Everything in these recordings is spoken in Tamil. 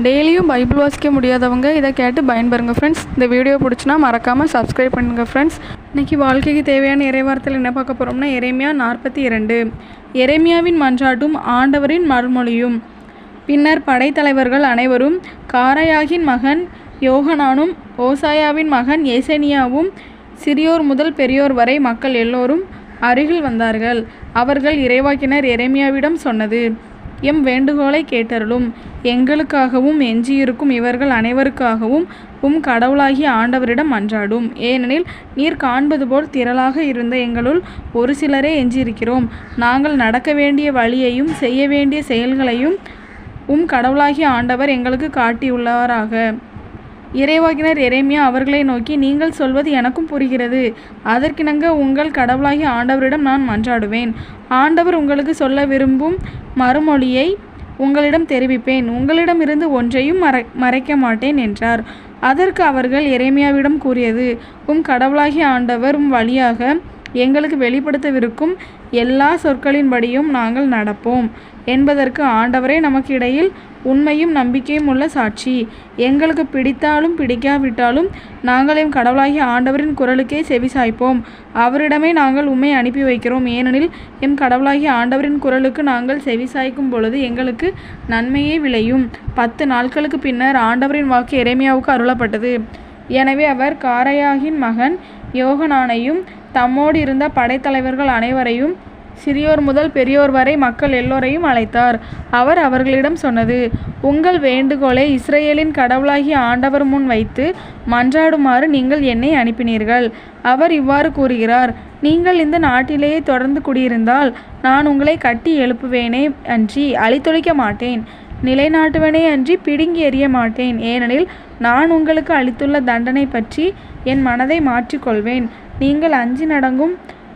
டெய்லியும் பைபிள் வாசிக்க முடியாதவங்க இதை கேட்டு பயன்பெறுங்க ஃப்ரெண்ட்ஸ் இந்த வீடியோ பிடிச்சினா மறக்காமல் சப்ஸ்கிரைப் பண்ணுங்கள் ஃப்ரெண்ட்ஸ் இன்றைக்கி வாழ்க்கைக்கு தேவையான இறைவாரத்தில் என்ன பார்க்க போகிறோம்னா எரேமியா நாற்பத்தி இரண்டு. எரேமியாவின் மன்றாட்டும் ஆண்டவரின் மறுமொழியும். பின்னர் படைத்தலைவர்கள் அனைவரும் காரையாகின் மகன் யோகனானும் ஓசாயாவின் மகன் ஏசனியாவும் சிறியோர் முதல் பெரியோர் வரை மக்கள் எல்லோரும் அருகில் வந்தார்கள். அவர்கள் இறைவாக்கினர் எரேமியாவிடம் சொன்னது எம் வேண்டுகோளை கேட்டருளும். எங்களுக்காகவும் எஞ்சியிருக்கும் இவர்கள் அனைவருக்காகவும் உம் கடவுளாகிய ஆண்டவரிடம் அன்றாடும். ஏனெனில் நீர் காண்பது போல் திரளாக இருந்த எங்களுள் ஒரு சிலரே எஞ்சியிருக்கிறோம். நாங்கள் நடக்க வேண்டிய வழியையும் செய்ய வேண்டிய செயல்களையும் உம் கடவுளாகிய ஆண்டவர் எங்களுக்கு காட்டியுள்ளவராக இறைவாகினர் எரேமியா அவர்களை நோக்கி நீங்கள் சொல்வது எனக்கும் புரிகிறது. அதற்கிணங்க உங்கள் கடவுளாகிய ஆண்டவரிடம் நான் மன்றாடுவேன். ஆண்டவர் உங்களுக்கு சொல்ல விரும்பும் மறுமொழியை உங்களிடம் தெரிவிப்பேன். உங்களிடமிருந்து ஒன்றையும் மறை மறைக்க மாட்டேன் என்றார். அதற்கு அவர்கள் எரேமியாவிடம் கூறியது உம் கடவுளாகிய ஆண்டவர் உம் வழியாக எங்களுக்கு வெளிப்படுத்தவிருக்கும் எல்லா சொற்களின்படியும் நாங்கள் நடப்போம். என்பதற்கு ஆண்டவரே நமக்கு இடையில் உண்மையும் நம்பிக்கையும் உள்ள சாட்சி. எங்களுக்கு பிடித்தாலும் பிடிக்காவிட்டாலும் நாங்கள் எம் கடவுளாகிய ஆண்டவரின் குரலுக்கே செவிசாய்ப்போம் அவரிடமே நாங்கள் உண்மை அனுப்பி வைக்கிறோம். ஏனெனில் எம் கடவுளாகிய ஆண்டவரின் குரலுக்கு நாங்கள் செவிசாய்க்கும் பொழுது எங்களுக்கு நன்மையே விளையும். பத்து நாட்களுக்கு பின்னர் ஆண்டவரின் வாக்கு எரேமியாவுக்கு அருளப்பட்டது. எனவே அவர் காரையாகின் மகன் யோகனானையும் தம்மோடு இருந்த படைத்தலைவர்கள் அனைவரையும் சிறியோர் முதல் பெரியோர் வரை மக்கள் எல்லோரையும் அழைத்தார். அவர் அவர்களிடம் சொன்னது உங்கள் வேண்டுகோளை இஸ்ரேலின் கடவுளாகிய ஆண்டவர் முன் வைத்து மன்றாடுமாறு நீங்கள் என்னை அனுப்பினீர்கள். அவர் இவ்வாறு கூறுகிறார் நீங்கள் இந்த நாட்டிலேயே தொடர்ந்து குடியிருந்தால் நான் உங்களை கட்டி எழுப்புவேனே அன்றி அழித்தொழிக்க மாட்டேன். நிலைநாட்டுவனே அன்றி பிடுங்கி எறிய மாட்டேன். ஏனெனில் நான் உங்களுக்கு அளித்துள்ள தண்டனை பற்றி என் மனதை மாற்றிக்கொள்வேன். நீங்கள் அஞ்சு நடங்கும்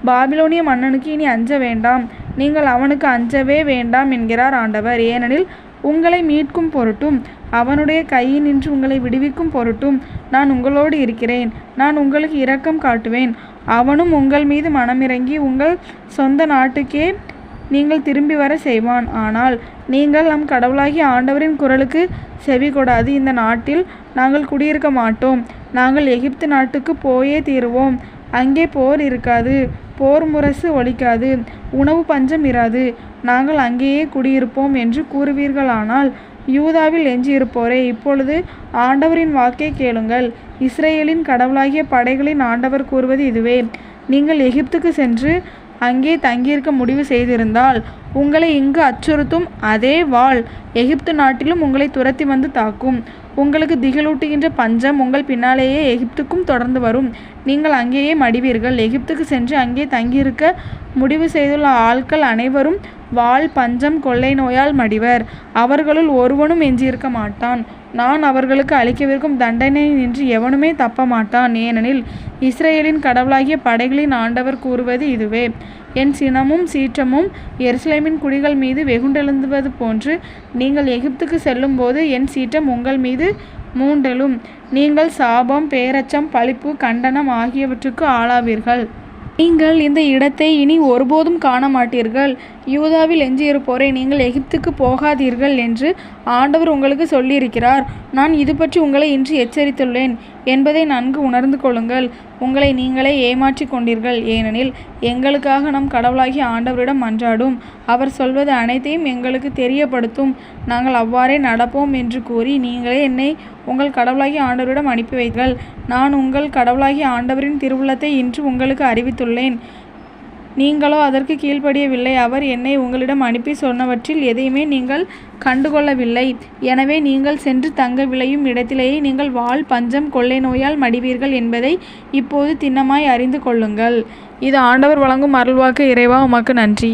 பாபிலோனிய மன்னனுக்கு இனி அஞ்ச வேண்டாம். நீங்கள் அவனுக்கு அஞ்சவே வேண்டாம் என்கிறார் ஆண்டவர். ஏனெனில் உங்களை மீட்கும் பொருட்டும் அவனுடைய கையில் நின்று உங்களை விடுவிக்கும் பொருட்டும் நான் உங்களோடு இருக்கிறேன். நான் உங்களுக்கு இரக்கம் காட்டுவேன். அவனும் உங்கள் மீது மனமிறங்கி உங்கள் சொந்த நாட்டுக்கே நீங்கள் திரும்பி வர செய்வான். ஆனால் நீங்கள் நம் கடவுளாகி ஆண்டவரின் குரலுக்கு செவி கொடாது. இந்த நாட்டில் நாங்கள் குடியிருக்க மாட்டோம். நாங்கள் எகிப்து நாட்டுக்கு போயே தீருவோம். அங்கே போர் இருக்காது போர் முரசு ஒலிக்காது உணவு பஞ்சம் இராது. நாங்கள் அங்கேயே குடியிருப்போம் என்று கூறுவீர்களானால் யூதாவில் எஞ்சியிருப்போரே இப்பொழுது ஆண்டவரின் வாக்கை கேளுங்கள். இஸ்ரேலின் கடவுளாகிய படைகளின் ஆண்டவர் கூறுவது இதுவே. நீங்கள் எகிப்துக்கு சென்று அங்கே தங்கியிருக்க முடிவு செய்திருந்தால் உங்களை இங்கு அச்சுறுத்தும் அதே வாள் எகிப்து நாட்டிலும் உங்களை துரத்தி வந்து தாக்கும். உங்களுக்கு திகிலூட்டுகின்ற பஞ்சம் உங்கள் பின்னாலேயே எகிப்துக்கும் தொடர்ந்து வரும். நீங்கள் அங்கேயே மடிவீர்கள். எகிப்துக்கு சென்று அங்கே தங்கியிருக்க முடிவு செய்துள்ள ஆட்கள் அனைவரும் வாள் பஞ்சம் கொள்ளை நோயால் மடிவர். அவர்களுள் ஒருவனும் எஞ்சியிருக்க மாட்டான். நான் அவர்களுக்கு அளிக்கவிருக்கும் தண்டனை நின்று எவனுமே தப்ப மாட்டான். ஏனெனில் இஸ்ரேலின் கடவுளாகிய படைகளின் ஆண்டவர் கூறுவது இதுவே. என் சினமும் சீற்றமும் எருசலேமின் குடிகள் மீது வெகுண்டெழுந்துவது போன்று நீங்கள் எகிப்துக்கு செல்லும்போது என் சீற்றம் உங்கள் மீது மூண்டலும் நீங்கள் சாபம் பேரச்சம் பழிப்பு கண்டனம் ஆகியவற்றுக்கு ஆளாவீர்கள். நீங்கள் இந்த இடத்தை இனி ஒருபோதும் காண மாட்டீர்கள் யூதாவில் எஞ்சியிருப்போரை நீங்கள் எகிப்துக்கு போகாதீர்கள் என்று ஆண்டவர் உங்களுக்கு சொல்லியிருக்கிறார். நான் இது பற்றி உங்களை இன்று எச்சரித்துள்ளேன். என்பதை நன்கு உணர்ந்து கொள்ளுங்கள். உங்களை நீங்களே ஏமாற்றிக் கொண்டீர்கள். ஏனெனில் எங்களுக்காக நம் கடவுளாகிய ஆண்டவரிடம் மன்றாடும் அவர் சொல்வது அனைத்தையும் எங்களுக்கு தெரியப்படுத்தும். நாங்கள் அவ்வாறே நடப்போம் என்று கூறி நீங்களே என்னை உங்கள் கடவுளாகிய ஆண்டவரிடம் அனுப்பி வைத்தீர்கள் நான் உங்கள் கடவுளாகிய ஆண்டவரின் திருவுள்ளத்தை இன்று உங்களுக்கு அறிவித்துள்ளேன். நீங்களோ அதற்கு கீழ்ப்படியவில்லை. அவர் என்னை உங்களிடம் அனுப்பி சொன்னவற்றில் எதையுமே நீங்கள் கண்டுகொள்ளவில்லை. எனவே நீங்கள் சென்று தங்க விளையும் இடத்திலேயே நீங்கள் வாள் பஞ்சம் கொள்ளை நோயால் மடிவீர்கள் என்பதை இப்போது திண்ணமாய் அறிந்து கொள்ளுங்கள். இது ஆண்டவர் வழங்கும் அருள்வாக்கு. இறைவா உமக்கு நன்றி.